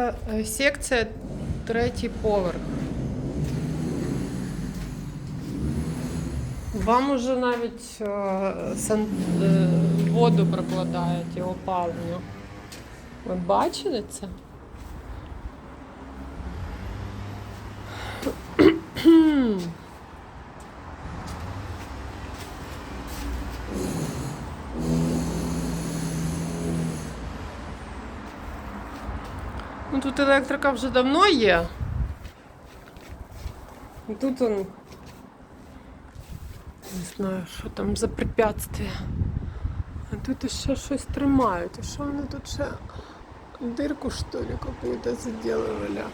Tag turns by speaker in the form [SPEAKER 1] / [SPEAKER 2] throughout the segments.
[SPEAKER 1] Е, Секція третій поверх. Вам уже навіть сан, е, воду прокладають і опалення. Ви бачили це? Ну тут електрика вже давно є. І тут он. Не знаю, що там за препятствие. А тут ще щось тримають. І що вони тут ще дирку, що ли, какую-то заделывали?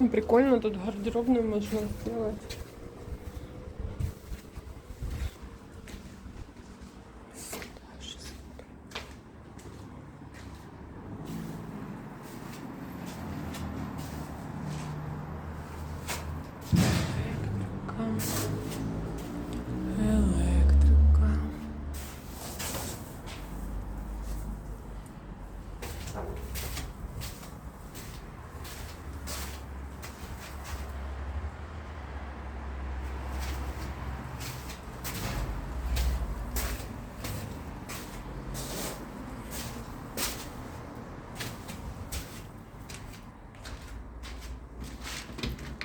[SPEAKER 1] Ну, прикольно, тут гардеробную можно сделать. Електрика.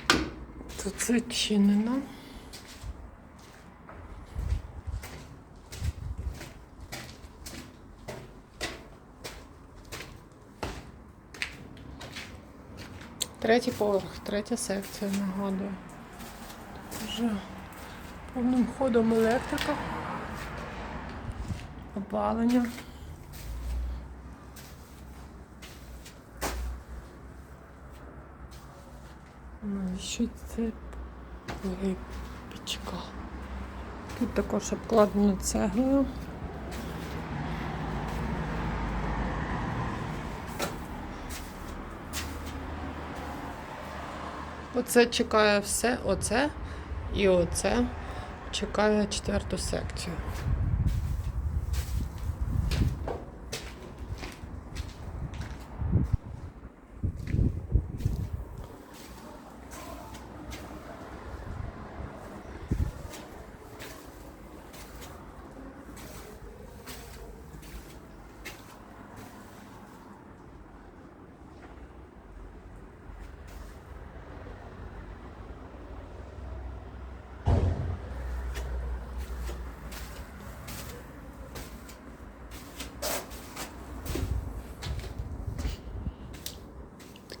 [SPEAKER 1] Тут зачинено. Третій поверх, третя секція, нагадую. Вже повним ходом електрика, опалення. І ще це випічка. Тут також обкладено цеглою. Оце чекає все, оце і оце чекає четверту секцію.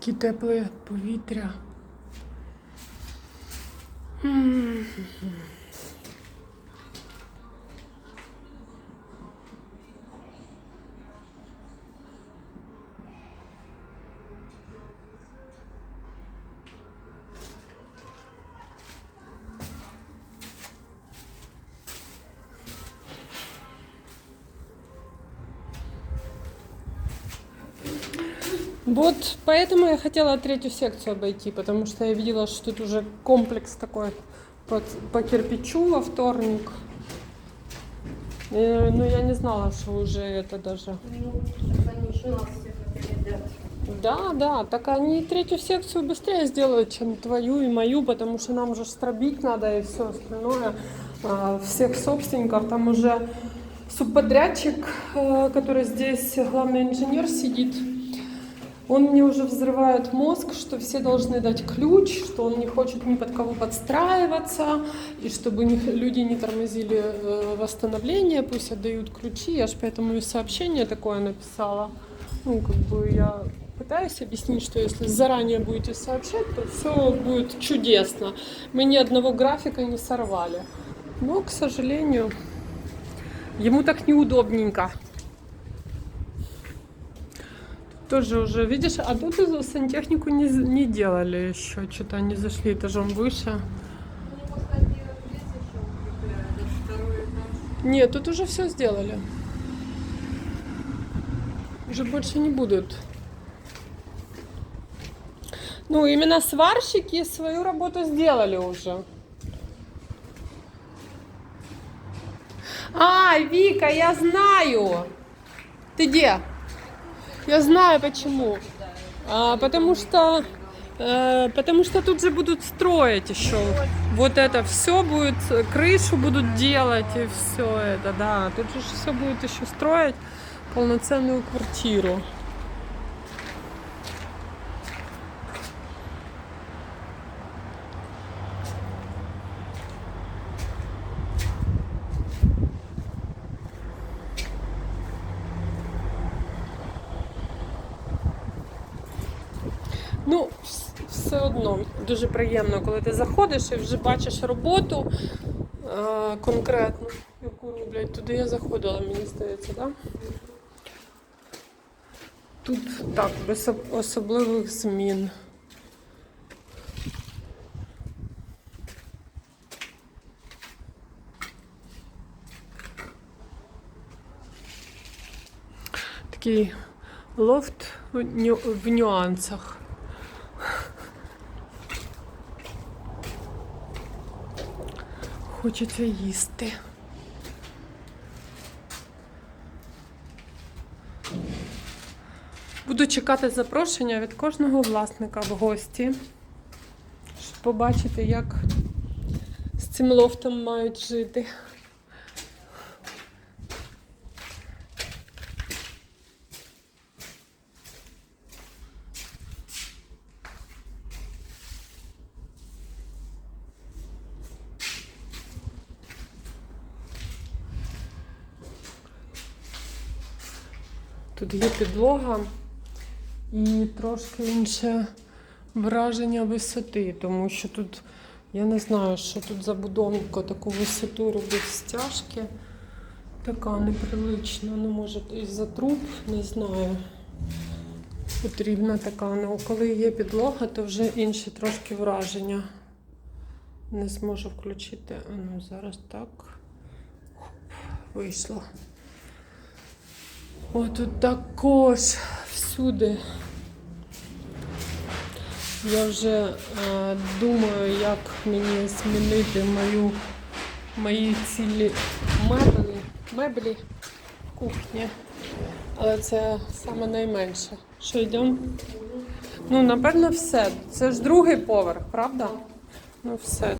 [SPEAKER 1] Такі тепле повітря. Вот поэтому я хотела третью секцию обойти, потому что я видела, что тут уже комплекс такой по, по кирпичу во вторник. Э, Ну, я не знала, что уже это даже...
[SPEAKER 2] Ну.
[SPEAKER 1] Да, да, так они третью секцию быстрее сделают, чем твою и мою, потому что нам же стробить надо и все остальное. А, Всех собственников, там уже субподрядчик, э, который здесь главный инженер сидит, он мне уже взрывает мозг, что все должны дать ключ, что он не хочет ни под кого подстраиваться, и чтобы люди не тормозили э, восстановление, пусть отдают ключи. Я же поэтому и сообщение такое написала. Ну, как бы я пытаюсь объяснить, что если заранее будете сообщать, то все будет чудесно. Мы ни одного графика не сорвали. Но, к сожалению, ему так неудобненько. Тоже уже, видишь, а тут сантехнику не, не делали еще, что-то они зашли этажом выше. Нет, тут уже все сделали. Уже больше не будут. Ну, именно сварщики свою работу сделали уже. А, Вика, я знаю. Ты где? Я знаю почему. А, потому что э, потому что тут же будут строить еще. Вот это все будет, крышу будут делать и все это, да. Тут же все будет еще строить полноценную квартиру. Ну, все одно дуже приємно, коли ти заходиш і вже бачиш роботу е, конкретну, яку роблять. Туди я заходила, мені здається, так? Да? Тут так, без особливих змін. Такий лофт в нюансах. Хочеться їсти. Буду чекати запрошення від кожного власника в гості, щоб побачити, як з цим лофтом мають жити. Тут є підлога і трошки інше враження висоти, тому що тут я не знаю, що тут забудовника таку висоту робить стяжки. Така неприлична, ну може із-за труб, не знаю. Потрібна така. Ну, коли є підлога, то вже інші трошки враження. Не зможу включити. А ну зараз так. Вийшло. О, тут також всюди. Я вже е, думаю, як мені змінити мою, мої цілі меблі, меблі кухні. Але це саме найменше. Що йдемо? Ну, напевно, все. Це ж другий поверх, правда? Ну, все.